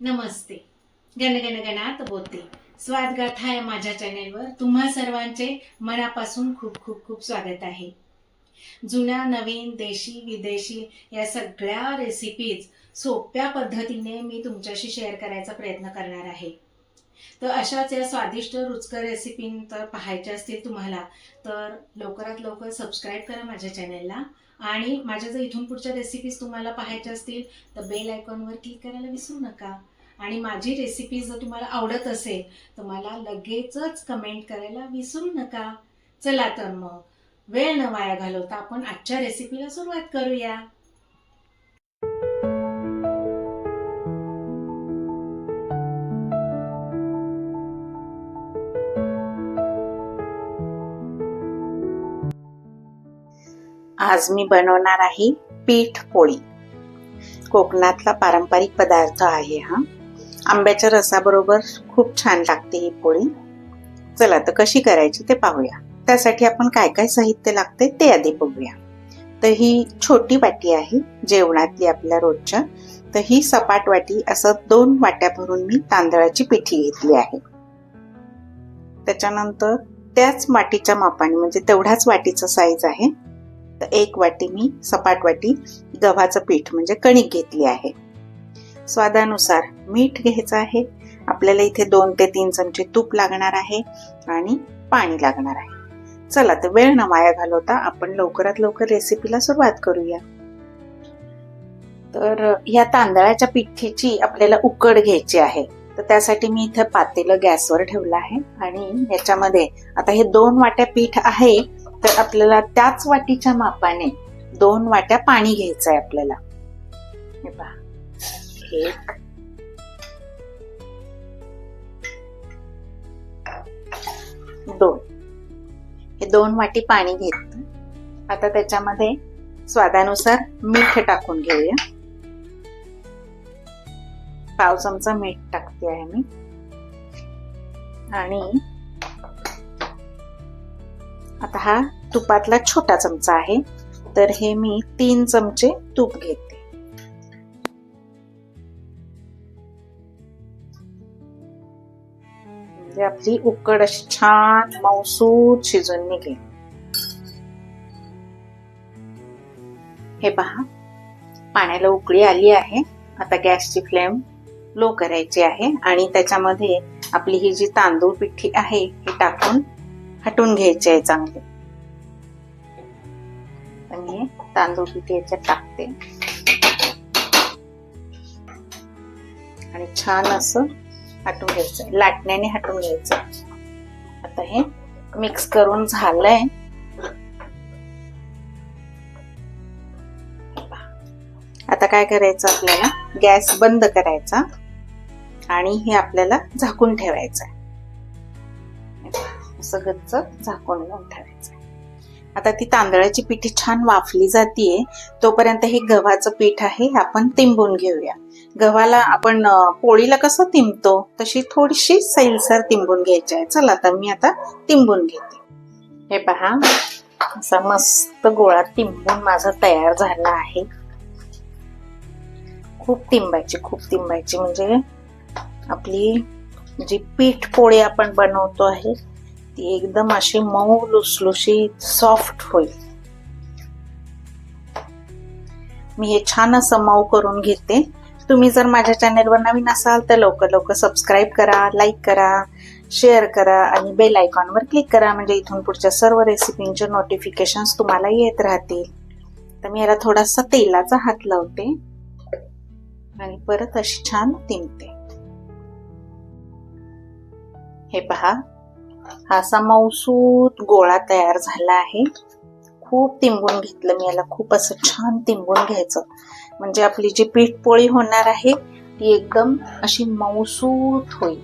नमस्ते. गणगण गणात बोलते. स्वादगाथा या माझ्या चॅनेलवर तुम्हा सर्वांचे मनापासून खूप खूप खूप स्वागत आहे. जुन्या नवीन देशी विदेशी या सगळ्या रेसिपीज सोप्या पद्धतीने मी तुमच्याशी शेअर करायचा प्रयत्न करणार आहे. तर अशाच या स्वादिष्ट रुचकर रेसिपी तर पाहायच्या असतील तुम्हाला तर लवकरात लवकर सबस्क्राईब करा माझ्या चॅनेलला. आणि माझ्या जर इथून पुढच्या रेसिपीज तुम्हाला पाहायच्या असतील तर बेल आयकॉनवर क्लिक करायला विसरू नका. आणि माझी रेसिपी जर तुम्हाला आवडत असेल तर मला लगेचच कमेंट करायला विसरू नका. चला तर मग वेळ न वाया घालवता आपण आजच्या रेसिपीला सुरुवात करूया. आज मी बनवणार आहे पीठ पोळी. कोकणातला पारंपरिक पदार्थ आहे हा. आंब्याच्या रसाबरोबर खूप छान लागते ही पोळी. चला तर कशी करायची ते पाहूया. त्यासाठी आपण काय काय साहित्य लागते ते आधी बघूया. तर ही छोटी वाटी आहे जेवणातली आपल्या रोजच्या. तर ही सपाट वाटी असं दोन वाट्या भरून मी तांदळाची पिठी घेतली आहे. त्याच्यानंतर त्याच वाटीच्या मापाने म्हणजे तेवढाच वाटीचा साईज आहे. तर एक वाटी मी सपाट वाटी गव्हाचं पीठ म्हणजे कणिक घेतली आहे. स्वादानुसार मीठ घ्यायचं आहे. आपल्याला इथे दोन ते तीन चमचे तूप लागणार आहे आणि पाणी लागणार आहे. चला तर वेळ न वाया घालवता आपण लवकरात लवकर रेसिपीला सुरुवात करूया. तर या तांदळाच्या पिठीची आपल्याला उकड घ्यायची आहे. तर त्यासाठी मी इथं पातेलं गॅसवर ठेवलं आहे आणि याच्यामध्ये आता हे दोन वाट्या पीठ आहे तर आपल्याला त्याच वाटीच्या मापाने दोन वाट्या पाणी घ्यायचं आहे आपल्याला. हे पहा. एक दोन. हे दोन वाटी पाणी घेत आता त्याच्यामध्ये स्वादानुसार मीठ टाकून घेऊया. पाव चमचा मीठ टाकते आहे मी. आणि आता हा तुपातला छोटा चमचा आहे. तर हे मी तीन चमचे तूप घेते. म्हणजे आपली उकड अशी छान मौसूद शिजून निघेल. हे पहा पाण्याला उकळी आली आहे. आता गॅसची फ्लेम लो करायची आहे आणि त्याच्यामध्ये आपली ही जी तांदूळ पिठी आहे ही टाकून हटून घ्यायची आहे चांगले. आणि हे तांदूळ पिठी याच्यात टाकते. आणि छान असं हटवून घ्यायचं. लाटण्याने हटून घ्यायचं. आता हे मिक्स करून झालंय. आता काय करायचं आपल्याला? गॅस बंद करायचा आणि हे आपल्याला झाकून ठेवायचं आहे असं गच्च झाकून लावून ठेवायचं. आता ती तांदळाची पिठी छान वाफली जातीये. तोपर्यंत हे गव्हाचं पीठ आहे हे आपण तिंबून घेऊया. गव्हाला आपण पोळीला कसं तिंबतो? तशी थोडीशी सैलसर तिंबून घ्यायची आहे. चला आता मी आता तिंबून घेते. हे पहा असा मस्त गोळा तिंबून माझा तयार झाला आहे. खूप तिंबायची खूप तिंबायची. म्हणजे आपली जी पीठ पोळी आपण बनवतो आहे ती एकदम अशी मऊ लुसलुशीत सॉफ्ट होईल. मी हे छान असं मऊ करून घेते. तुम्ही जर माझ्या चॅनेलवर नवीन असाल तर लवकर लवकर सबस्क्राईब करा लाईक करा शेअर करा आणि बेल आयकॉनवर क्लिक करा. म्हणजे इथून पुढच्या सर्व रेसिपींचे नोटिफिकेशन तुम्हाला येत राहतील. तर मी याला थोडासा तेलाचा हात लावते आणि परत अशी छान तिमते हे पहा. हा असा मौसूत गोळा तयार झाला आहे. खूप तिंबून घेतलं मी याला. खूप असं छान तिंबून घ्यायचं. म्हणजे आपली जी पीठ पोळी होणार आहे ती एकदम अशी मौसूत होईल.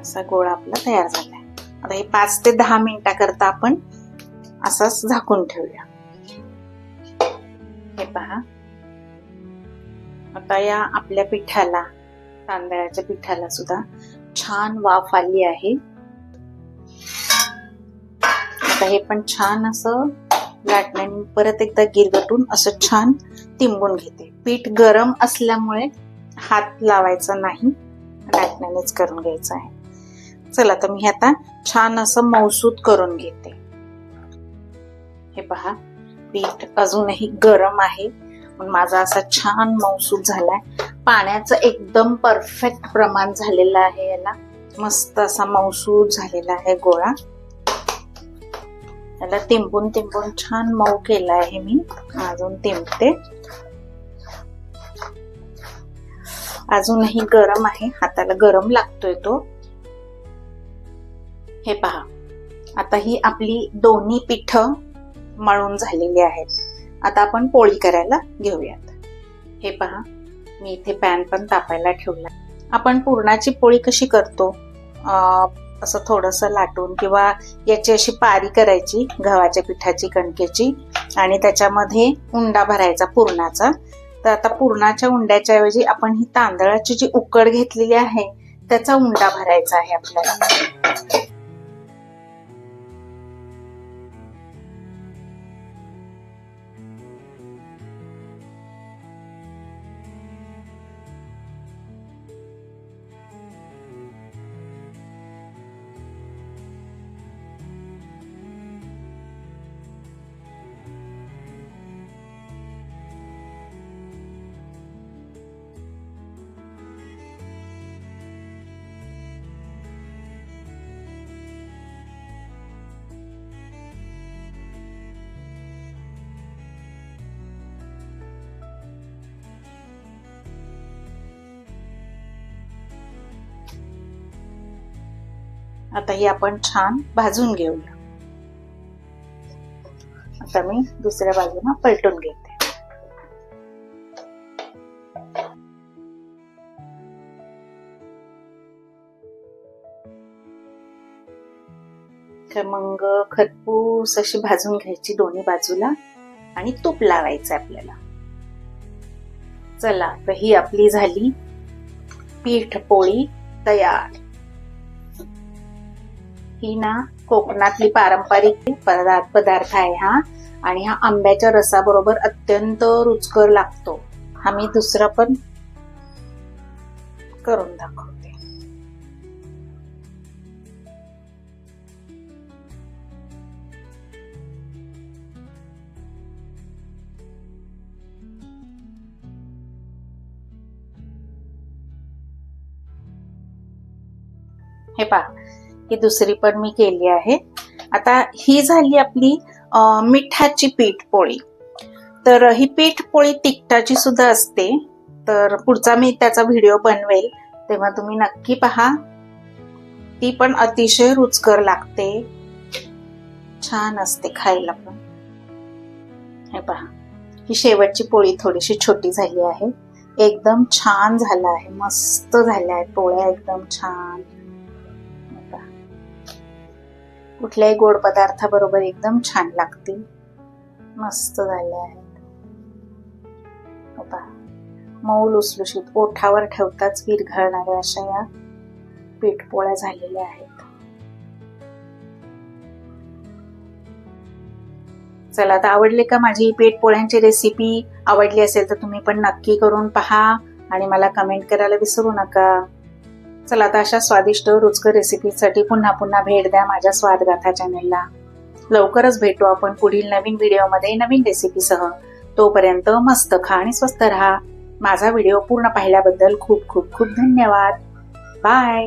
असा गोळा आपला तयार झालाय आता हे पाच ते दहा मिनिटाकरता आपण असाच झाकून ठेवूया. हे पहा. आता या आपल्या पिठाला तांदळाच्या पिठाला सुद्धा छान वाफ आली आहे. आता हे पण छान असं लाटण्याने परत एकदा गिरगटून असं छान तिंबून घेते. पीठ गरम असल्यामुळे हात लावायचा नाही. लाटण्यानेच करून घ्यायचं आहे. चला तर मी आता छान असं मौसूद करून घेते. हे पहा पीठ अजूनही गरम आहे. पण माझा असा छान मौसूद झालाय. पाण्याचं एकदम परफेक्ट प्रमाण झालेलं आहे याला. मस्त असा मौसूद झालेला आहे गोळा. याला तिंबून तिंबून छान मऊ केला आहे मी. अजून तिंबते. अजूनही गरम आहे. हाताला गरम लागतोय तो. हे पहा. आता ही आपली दोन्ही पिठ मळून झालेली आहेत. आता आपण पोळी करायला घेऊयात. हे पहा मी इथे पॅन पण तापायला ठेवला आपण पुरणाची पोळी कशी करतो? असं थोडस लाटून किंवा याची अशी पारी करायची गव्हाच्या पिठाची कणकेची आणि त्याच्यामध्ये उंडा भरायचा पुरणाचा. तर आता पुरणाच्या उंड्याच्या ऐवजी आपण ही तांदळाची जी उकड घेतलेली आहे त्याचा उंडा भरायचा आहे आपल्याला. आता ही आपण छान भाजून घेऊया. आता मी दुसऱ्या बाजूला पलटून घेते. मग खरपूस अशी भाजून घ्यायची दोन्ही बाजूला आणि तूप लावायचं आपल्याला. चला तर ही आपली झाली पीठ पोळी तयार. ही ना कोकणातली पारंपरिक पदार्थ पदार्थ आहे हा. आणि हा आंब्याच्या रसाबरोबर अत्यंत रुचकर लागतो. हा मी दुसरा पण करून दाखवते. हे पहा ही दुसरी पण मी केली आहे. आता ही झाली आपली मिठाची पीठ पोळी तर ही पीठ पोळी तिखटाची सुद्धा असते. तर पुढचा मी त्याचा व्हिडिओ बनवेल. तेव्हा तुम्ही नक्की पहा. ती पण अतिशय रुचकर लागते. छान असते खायला पण. हे पहा. ही शेवटची पोळी थोडीशी छोटी झाली आहे. एकदम छान झालं आहे. मस्त झाल्या आहेत पोळ्या. एकदम छान. कुठल्याही गोड पदार्थाबरोबर एकदम छान लागतील. मस्त झाले आहेत. हे पहा. मऊ लुसलुशीत ओठावर ठेवताच विरघळणाऱ्या अशा या पीठपोळ्या झालेल्या आहेत. चला आता आवडले का माझी पेटपोळ्यांची रेसिपी आवडली असेल तर तुम्ही पण नक्की करून पहा आणि मला कमेंट करायला विसरू नका. चला आता अशा स्वादिष्ट रुचकर रेसिपीसाठी पुन्हा पुन्हा भेट द्या माझ्या स्वादगाथा चॅनेलला लवकरच भेटू आपण पुढील नवीन व्हिडिओमध्ये नवीन रेसिपीसह तोपर्यंत मस्त खा आणि स्वस्त राहा. माझा व्हिडिओ पूर्ण पाहिल्याबद्दल खूप खूप खूप धन्यवाद. बाय